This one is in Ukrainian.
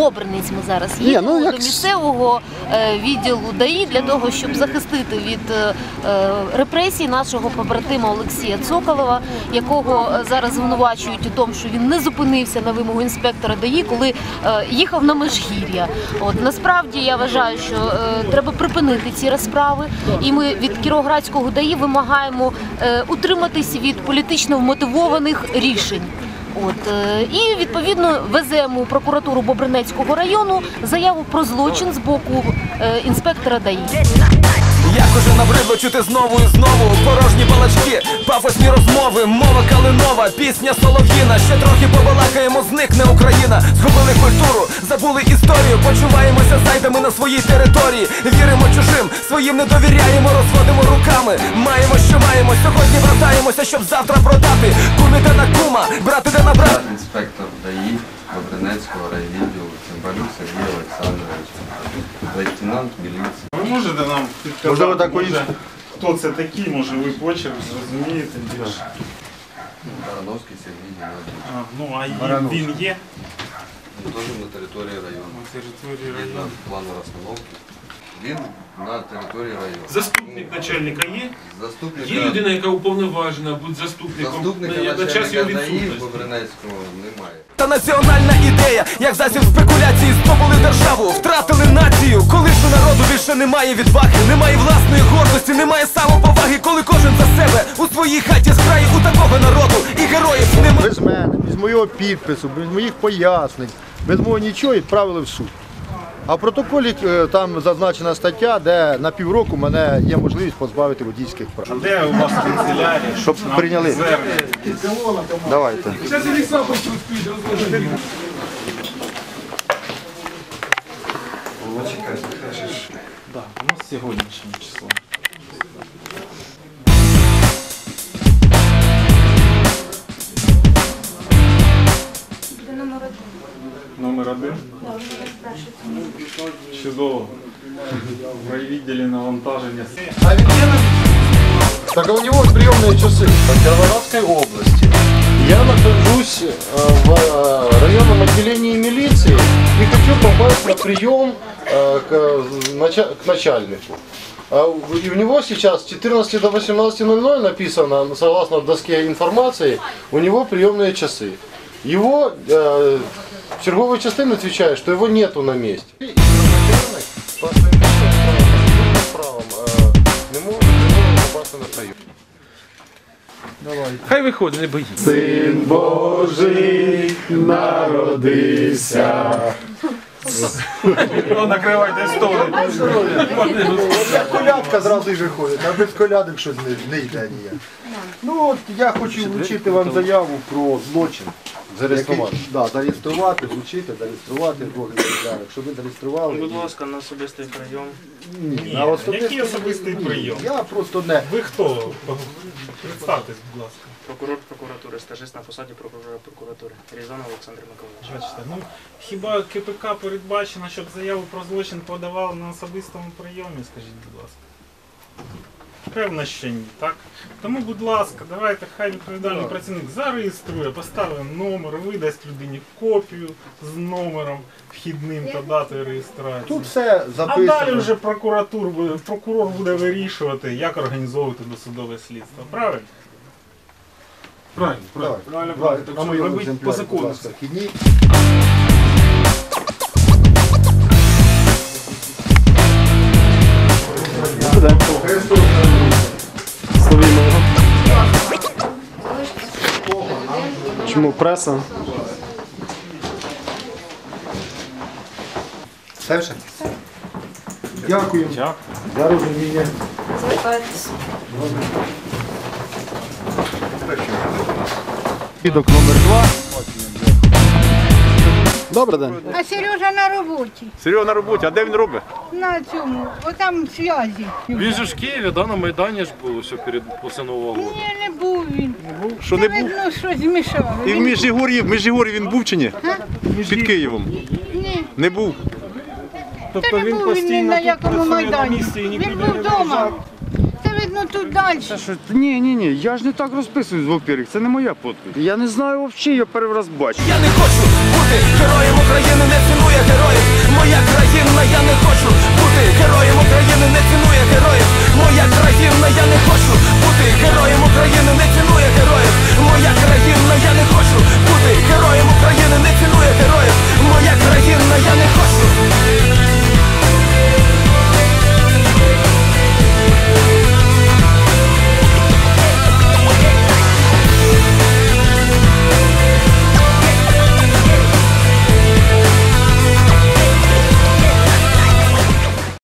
Бобринець ми зараз їдемо ну, як до місцевого е, відділу ДАІ для того, щоб захистити від е, е, репресій нашого побратима Олексія Цоколова, якого зараз звинувачують у тому, що він не зупинився на вимогу інспектора ДАІ, коли їхав на Межгір'я. От насправді я вважаю, що треба припинити ці розправи, і ми від Кіровоградського ДАІ вимагаємо утриматись від політично вмотивованих рішень. От е, і відповідно веземо у прокуратуру Бобринецького району заяву про злочин з боку е, інспектора ДАІ. Як уже набридло чути знову і знову порожні балачки, розмови, мова калинова, пісня солов'їна. Ще трохи побалакаємо, зникне Україна. Згубили культуру, забули історію, почуваємося зайдами на своїй території. Віримо чужим, своїм не довіряємо, розводимо руками. Маємо, що маємо. Сьогодні братаємося, щоб завтра продати. Куміте на кума, брати де на брата. Інспектор ДАІ Бобринецького райвідділу Цимбалюк Сергій Олександрович, лейтенант міліції. Ви можете нам підказати, Можливо, так? Хто це такий, може ви почерк зрозумієте більше. Барановський Сергій Геннадійович. Ну а він, він є Він теж на території району. на території району. плану розстановки. Він на території району. Заступник начальника є? Заступника, Є людина, яка уповноважена бути заступником заступника на, на час його відсутності. Бобринецького немає. Та національна ідея, як засіб спекуляції, здобули державу, втратили націю. Коли ж у більше немає відваги, немає власної гордості, немає самоповаги, коли кожен за себе у своїй хаті зграє у такого народу і героїв немає. Без мене, без моєго підпису, без моїх пояснень, без мого нічого відправили в суд. А в протоколі е, там зазначена стаття, де на півроку мене є можливість позбавити водійських прав. Де у вас канцелярія? Щоб прийняли. Давайте. Да, у нас сьогоднішнє число. Номер один? Чудово. В райвідділі навантаження. Так а у него приемные часы по Кировоградской области. Я нахожусь э, в э, районном отделении милиции и хочу попасть на прием э, к, нача- к начальнику. А И у него сейчас с 14 до 18.00 написано, согласно доске информации, у него приемные часы. Его э, черговый частин отвечает, что его нету на месте. Хай виходить, не боїться. Син Божий народився. Ну, накривайте столи. Колядка зразу вже ходить, а без колядок щось не, не йде ніяк. Ну от я хочу вручити вам заяву про злочин. Зареєструвати. Да, зареєструвати, вручити, зареєструвати двох екземплярів, щоб ви зареєстрували. Будь ласка, на особистий прийом. Ні, Ні, який особистий ні. прийом? Я просто не. Ви хто? Представтесь, будь ласка. Прокурор прокуратури, стажист на посаді прокурора прокуратури. Різанов Олександр Миколаївич. Бачите, ну хіба КПК передбачено, щоб заяву про злочин подавали на особистому прийомі, скажіть, будь ласка. Певно, що ні, так? Тому, будь ласка, давайте хай відповідальний працівник зареєструє, поставить номер, видасть людині копію з номером вхідним та датою реєстрації. Тут все А далі вже прокуратур буде, прокурор буде вирішувати, як організовувати досудове слідство. Правильно? Правильно, Давай, правильно. давай, Так що робіть по закону. Чому преса? Це вже? Дякую. Дякую. За розуміння. Відок номер два. Добрий день. А Сережа на роботі. Серйозно на роботі, а де він робить? На цьому, отам зв'язі. Він же ж в Києві, да, на Майдані ж був все перед після Нового року. Ні, не був він. Що не був? видно, щось змішали. І в Міжгір'ї, в Міжгір'ї він був чи ні? Під Києвом. Ні, Не був. це не був він ні на якому майдані. Він був вдома. Це видно тут далі. Ні, ні, ні, я ж не так розписуюсь, во-первых, це не моя подпись. Я не знаю взагалі, я перший раз бачу. Я не хочу бути бути героєм України, не цінує героїв.